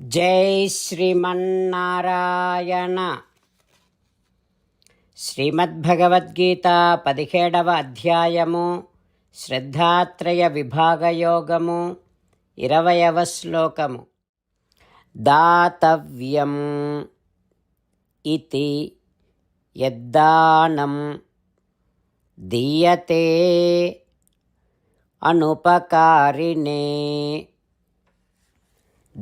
జై శ్రీమన్నారాయణ. శ్రీమద్భగవద్గీత పదిహేడవ అధ్యాయము శ్రద్ధాత్రయ విభాగయోగము ఇరవయవ శ్లోకము. దాతవ్యం ఇది యద్దానం దీయతే అనుపకారిణే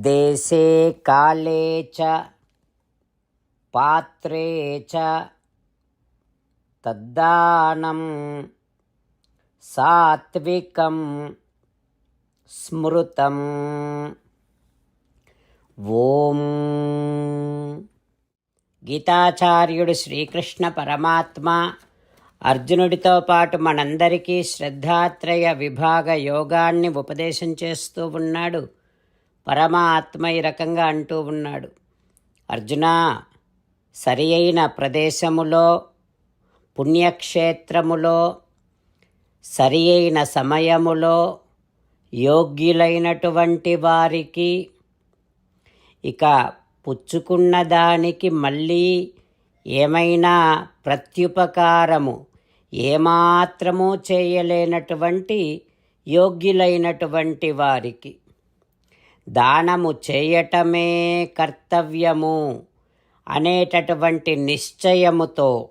దేశే కాలే చ పాత్రే చ తద్దానం సాత్వికం స్మృతం. ఓం గీతాచార్యుడు శ్రీకృష్ణ పరమాత్మ అర్జునుడితో పాటు మనందరికీ శ్రద్ధాత్రయ విభాగ యోగాన్ని ఉపదేశం చేస్తూ ఉన్నాడు. పరమాత్మ ఈ రకంగా అంటూ ఉన్నాడు. అర్జున సరి అయిన ప్రదేశములో పుణ్యక్షేత్రములో సరి అయిన సమయములో యోగ్యులైనటువంటి వారికి ఇక పుచ్చుకున్న దానికి మళ్ళీ ఏమైనా ప్రత్యుపకారము ఏమాత్రము చేయలేనటువంటి యోగ్యులైనటువంటి వారికి. దానము చేయటమే కర్తవ్యము అనేటటువంటి నిశ్చయముతో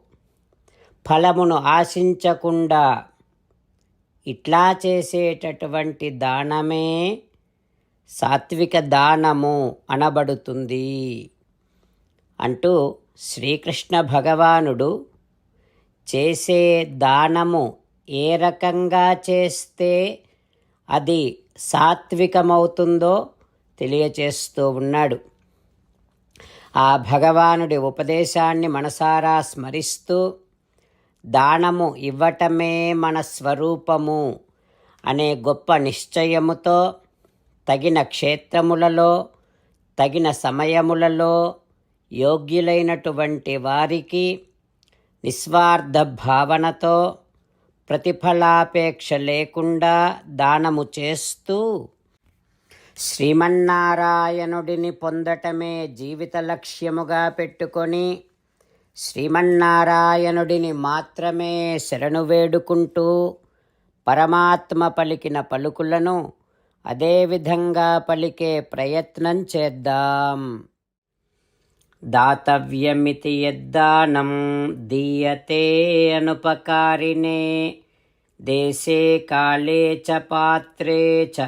ఫలమును ఆశించకుండా ఇట్లా చేసేటటువంటి దానమే సాత్విక దానము అనబడుతుంది. అంటూ శ్రీకృష్ణ భగవానుడు చేసే దానము ఏ రకంగా చేస్తే అది సాత్వికమవుతుందో తెలియచేస్తూ ఉన్నాడు. ఆ భగవానుడి ఉపదేశాన్ని మనసారా స్మరిస్తూ దానము ఇవ్వటమే మన స్వరూపము అనే గొప్ప నిశ్చయముతో తగిన క్షేత్రములలో తగిన సమయములలో యోగ్యులైనటువంటి వారికి నిస్వార్థ భావనతో ప్రతిఫలాపేక్ష లేకుండా దానము చేస్తూ శ్రీమన్నారాయణుడిని పొందటమే జీవిత లక్ష్యముగా పెట్టుకొని శ్రీమన్నారాయణుడిని మాత్రమే శరణు వేడుకుంటూ పరమాత్మ పలికిన పలుకులను అదేవిధంగా పలికే ప్రయత్నం చేద్దాం. దాతవ్యమితి యద్దానం దీయతే అనుపకారిణే దేశే కాళే చ పాత్రే చ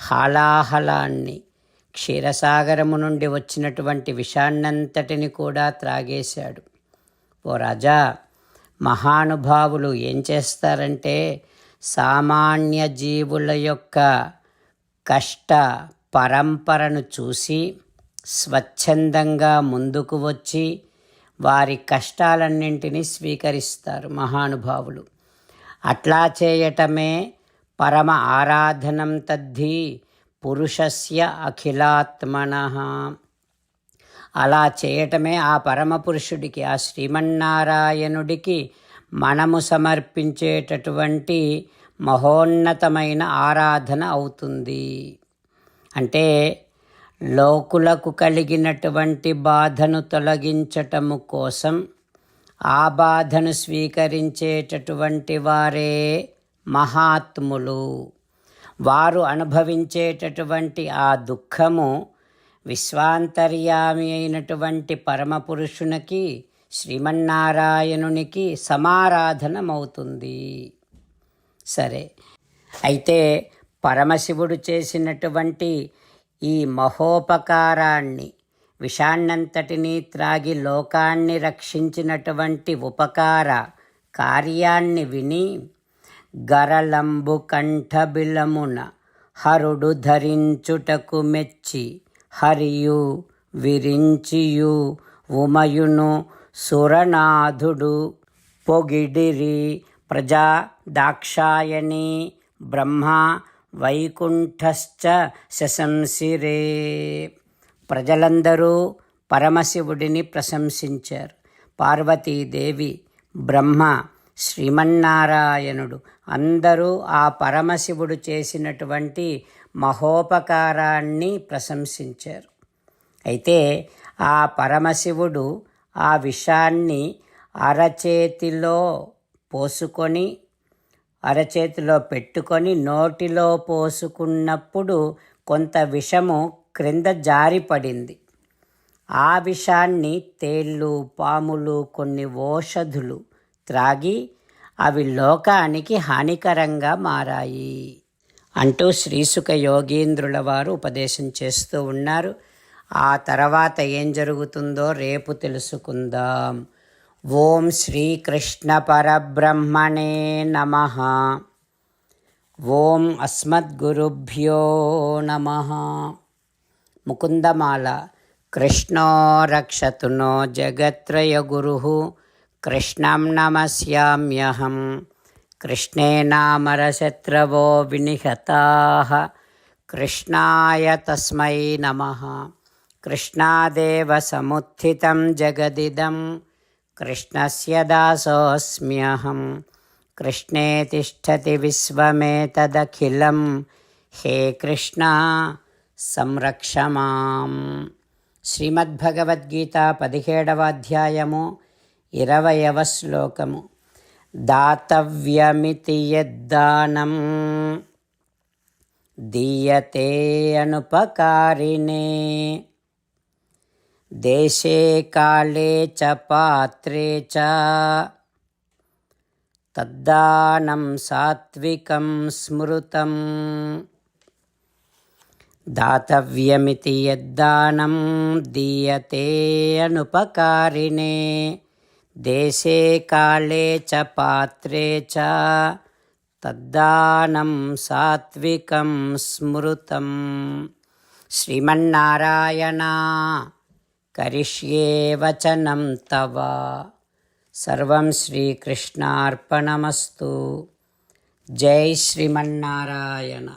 హాలాహలాన్ని క్షీరసాగరము నుండి వచ్చినటువంటి విషాన్నంతటిని కూడా త్రాగేశాడు. ఓ రాజా మహానుభావులు ఏం చేస్తారంటే సామాన్య జీవుల యొక్క కష్ట పరంపరను చూసి స్వచ్ఛందంగా ముందుకు వచ్చి వారి కష్టాలన్నింటినీ స్వీకరిస్తారు మహానుభావులు. అట్లా చేయటమే పరమ ఆరాధనం తద్ధి పురుషస్య అఖిలాత్మన. అలా చేయటమే ఆ పరమ పురుషుడికి ఆ శ్రీమన్నారాయణుడికి మనము సమర్పించేటటువంటి మహోన్నతమైన ఆరాధన అవుతుంది. అంటే లోకులకు కలిగినటువంటి బాధను తొలగించటము కోసం ఆ బాధను స్వీకరించేటటువంటి వారే మహాత్ములు. వారు అనుభవించేటటువంటి ఆ దుఃఖము విశ్వాంతర్యామి అయినటువంటి పరమపురుషునికి శ్రీమన్నారాయణునికి సమారాధనమవుతుంది. సరే అయితే పరమశివుడు చేసినటువంటి ఈ మహోపకారాన్ని విషాన్నంతటినీ త్రాగి లోకాన్ని రక్షించినటువంటి ఉపకార కార్యాన్ని విని గరలంబు కంఠబిలమున హరుడు ధరించుటకు మెచ్చి హరియు విరించియు ఉమయును సురనాథుడు. పొగిడిరి ప్రజా దాక్షాయణి బ్రహ్మ వైకుంఠశ్చ శశంసిరే. ప్రజలందరూ పరమశివుడిని ప్రశంసించారు. పార్వతీదేవి బ్రహ్మ శ్రీమన్నారాయణుడు. అందరూ ఆ పరమశివుడు చేసినటువంటి మహోపకారాన్ని ప్రశంసించారు. అయితే ఆ పరమశివుడు ఆ విషాన్ని అరచేతిలో పోసుకొని అరచేతిలో పెట్టుకొని నోటిలో పోసుకున్నప్పుడు కొంత విషము క్రింద జారిపడింది. ఆ విషాన్ని తేళ్ళు పాములు కొన్ని ఓషధులు త్రాగి అవి లోకానికి హానికరంగా మారాయి అంటూ శ్రీసుఖ యోగీంద్రుల వారు ఉపదేశం చేస్తూ ఉన్నారు. ఆ తర్వాత ఏం జరుగుతుందో రేపు తెలుసుకుందాం. ఓం శ్రీకృష్ణ పరబ్రహ్మణే నమ. ఓం అస్మద్గురుభ్యో నమ. ముకుందమాల కృష్ణో రక్షతు జగత్రయ జగత్రయగురు कृष्ण नमस्याम्यहं। कृष्णे नामशत्रवो विनिहताः। कृष्णाय तस्मै नमः। कृष्णादेव समुत्थितं जगदिदं। कृष्णस्य दासोऽस्म्यहं। कृष्णे तिष्ठति विश्वमेतदखिलं। हे कृष्ण, संरक्ष माँ श्रीमद्भगवद्गीता पतिहेडवाध्यायमु ఇరవయవ శ్లోకము. దాతవ్యమితి యద్దానం. దీయతే అనుపకారిణే. దేశే కాళే చ పాత్రే చ. తద్దానం సాత్వికం స్మృతం. దాతవ్యమితి యద్దానం. దీయతే అనుపకారిణే. దేశే కాళే చ పాత్రే చ తద్దానం సాత్వికం స్మృతం. శ్రీమన్నారాయణ కరిష్యే వచనం తవ. సర్వం శ్రీకృష్ణార్పణమస్తు. జై శ్రీమన్నారాయణ.